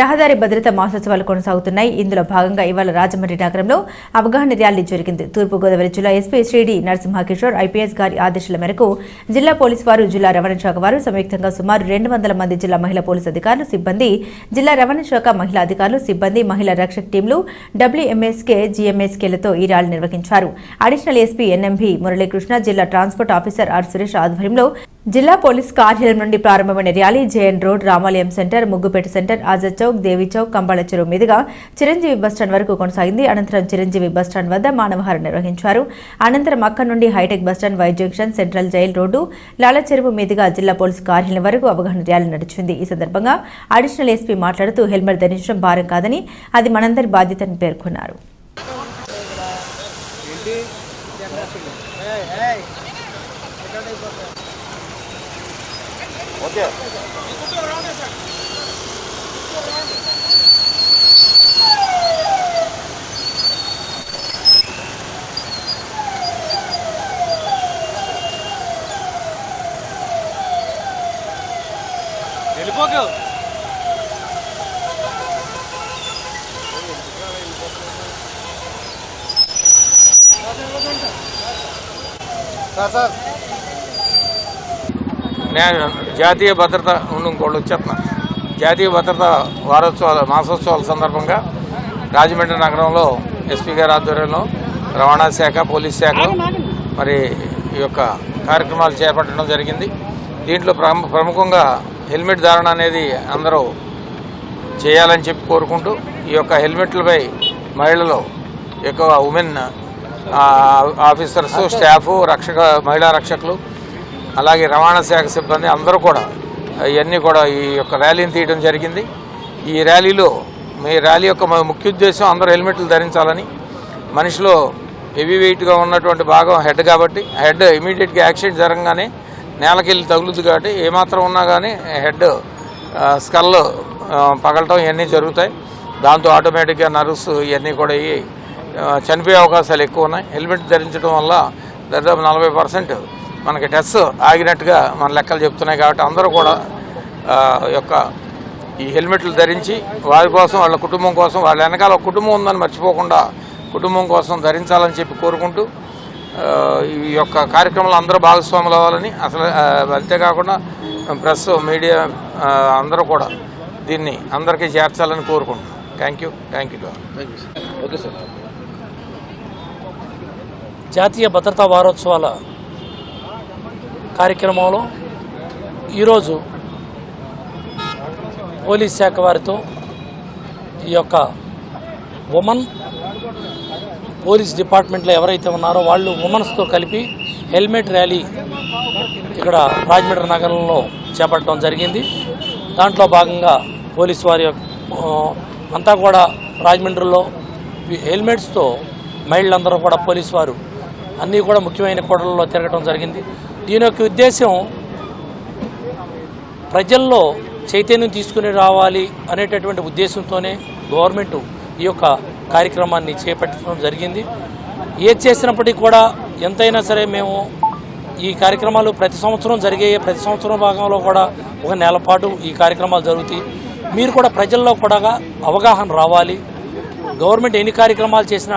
రహదారి భద్రత మహోత్సవాలు కొనసాగుతున్నాయి. ఇందులో భాగంగా ఇవాళ రాజమండ్రి నగరంలో అవగాహన ర్యాలీ జరిగింది. తూర్పుగోదావరి జిల్లా ఎస్పీ శ్రీడి నరసింహకిషోర్ ఐపీఎస్ గారి ఆదేశాల మేరకు జిల్లా పోలీసు వారు జిల్లా రవాణా శాఖ వారు సంయుక్తంగా సుమారు రెండు వందల మంది జిల్లా మహిళా పోలీసు అధికారులు సిబ్బంది జిల్లా రవాణా శాఖ మహిళా అధికారులు సిబ్బంది మహిళా రక్షక టీంలు డబ్ల్యూఎంఎస్కే జీఎంఎస్కేలతో ఈ ర్యాలీ నిర్వహించారు. అడిషనల్ ఎస్పీ ఎన్ఎంబి మురళీకృష్ణ జిల్లా ట్రాన్స్పోర్ట్ ఆఫీసర్ ఆర్ సురేష్ ఆధ్వర్యంలో జిల్లా పోలీస్ కార్యాలయం నుండి ప్రారంభమైన rally JN road Ramalayam centre Muggupeta centre Azad Chowk Devi Chowk చెరువు మీదుగా చిరంజీవి బస్టాండ్ వరకు కొనసాగింది. అనంతరం చిరంజీవి బస్టాండ్ వద్ద మానవహారం నిర్వహించారు. అనంతరం అక్కడి నుండి hitech bus stand Y junction central jail road Lala Cheruvu మీదుగా జిల్లా పోలీస్ కార్యాలయం వరకు అవగాహన ర్యాలీ నడిచింది. ఈ సందర్భంగా అడిషనల్ ఎస్పీ మాట్లాడుతూ హెల్మెట్ ధరించడం భారం కాదని అది మనందరి బాధ్యతని పేర్కొన్నారు. వెళ్ళిపోకు నేను జాతీయ భద్రత ఉండు ఇంకోళ్ళు వచ్చేస్తున్నా. జాతీయ భద్రత వారోత్సవాల మాసోత్సవాల సందర్భంగా రాజమండ్రి నగరంలో ఎస్పీ గారి ఆధ్వర్యంలో రవాణా శాఖ పోలీస్ శాఖ మరి ఈ యొక్క కార్యక్రమాలు చేపట్టడం జరిగింది. దీంట్లో ప్రము- ప్రముఖంగా హెల్మెట్ ధారణ అనేది అందరూ చేయాలని చెప్పి కోరుకుంటూ ఈ యొక్క హెల్మెట్లపై మహిళలు ఎక్కువ ఉమెన్ ఆఫీసర్స్ స్టాఫ్ రక్షక మహిళా రక్షకులు అలాగే రవాణా శాఖ సిబ్బంది అందరూ కూడా ఇవన్నీ కూడా ఈ యొక్క ర్యాలీని తీయడం జరిగింది. ఈ ర్యాలీలో మీ ర్యాలీ యొక్క ముఖ్య ఉద్దేశం అందరూ హెల్మెట్లు ధరించాలని. మనిషిలో హెవీ వెయిట్గా ఉన్నటువంటి భాగం హెడ్ కాబట్టి హెడ్ ఇమీడియట్గా యాక్సిడెంట్ జరగగానే నేలకెళ్ళి తగులుతుంది కాబట్టి ఏమాత్రం ఉన్నా కానీ హెడ్ స్కల్ పగలటం ఇవన్నీ జరుగుతాయి. దాంతో ఆటోమేటిక్గా నర్వ్స్ ఇవన్నీ కూడా అయ్యి చనిపోయే అవకాశాలు ఎక్కువ ఉన్నాయి. హెల్మెట్ ధరించడం వల్ల దాదాపు నలభై పర్సెంట్ మనకి టెస్ట్ ఆగినట్టుగా మన లెక్కలు చెప్తున్నాయి కాబట్టి అందరూ కూడా ఆ, యొక్క ఈ హెల్మెట్లు ధరించి వారి కోసం వాళ్ళ కుటుంబం కోసం వాళ్ళ వెనకాల కుటుంబం ఉందని మర్చిపోకుండా కుటుంబం కోసం ధరించాలని చెప్పి కోరుకుంటూ ఆ, ఈ యొక్క కార్యక్రమంలో అందరూ భాగస్వాములు అవ్వాలని అసలు అంతేకాకుండా ప్రెస్ మీడియా అందరూ కూడా దీన్ని అందరికీ చేర్చాలని కోరుకుంటున్నాం. Thank you thank you okay sir జాతీయ భద్రతా వారోత్సవాల కార్యక్రమంలో ఈరోజు పోలీస్ శాఖ వారితో ఈ యొక్క ఉమెన్ పోలీస్ డిపార్ట్మెంట్లో ఎవరైతే ఉన్నారో వాళ్ళు ఉమెన్స్తో కలిపి హెల్మెట్ ర్యాలీ ఇక్కడ రాజమండ్రి నగరంలో చేపట్టడం జరిగింది. దాంట్లో భాగంగా పోలీస్ వారి యొక్క, అంతా కూడా రాజమండ్రిలో హెల్మెట్స్తో మహిళలందరూ కూడా పోలీసు వారు అన్నీ కూడా ముఖ్యమైన కూడలలో తిరగడం జరిగింది. దీని యొక్క ఉద్దేశం ప్రజల్లో చైతన్యం తీసుకుని రావాలి అనేటటువంటి ఉద్దేశంతోనే గవర్నమెంట్ ఈ యొక్క కార్యక్రమాన్ని చేపట్టడం జరిగింది. ఏది చేసినప్పటికీ కూడా ఎంతైనా సరే మేము ఈ కార్యక్రమాలు ప్రతి సంవత్సరం జరిగే ప్రతి సంవత్సరం భాగంలో కూడా ఒక నెలపాటు ఈ కార్యక్రమాలు జరుగుతాయి. మీరు కూడా ప్రజల్లో కూడా అవగాహన రావాలి. గవర్నమెంట్ ఎన్ని కార్యక్రమాలు చేసినా